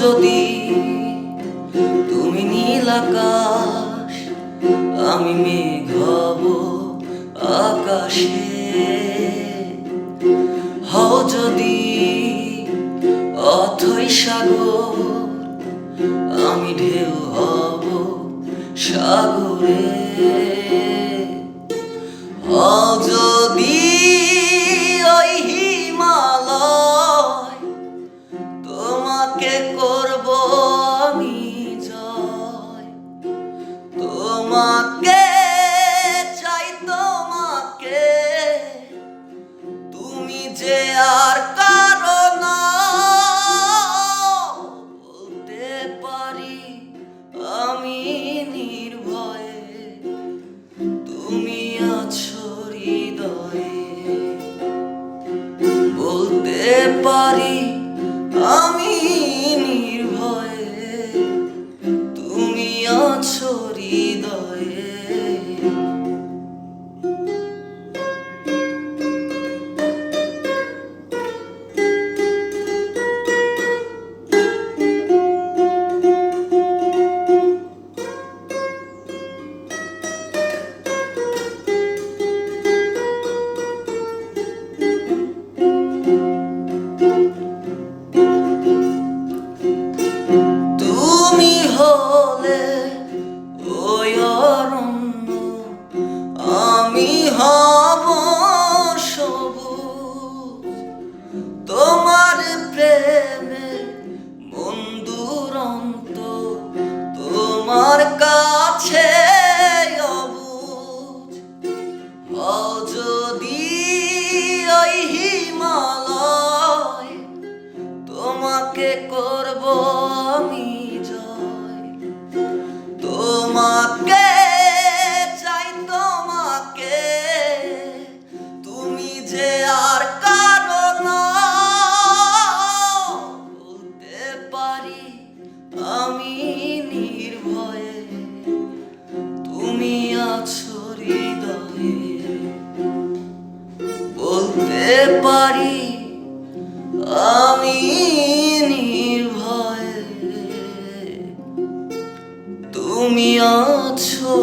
যদি তুমি নীল আকাশ, আমি মেঘ হব আকাশে। হও যদি অথই সাগর, আমি ঢেউ হব সাগরে। হও করব আমি জয়। তোমাকে চাই তোমাকে। তুমি যে হলে ওই অরণ্য আমি হব নির্ভয়ে তুমি আছো হৃদয়ে। বলতে পারি আমি নির্ভয়ে। তুমি আছো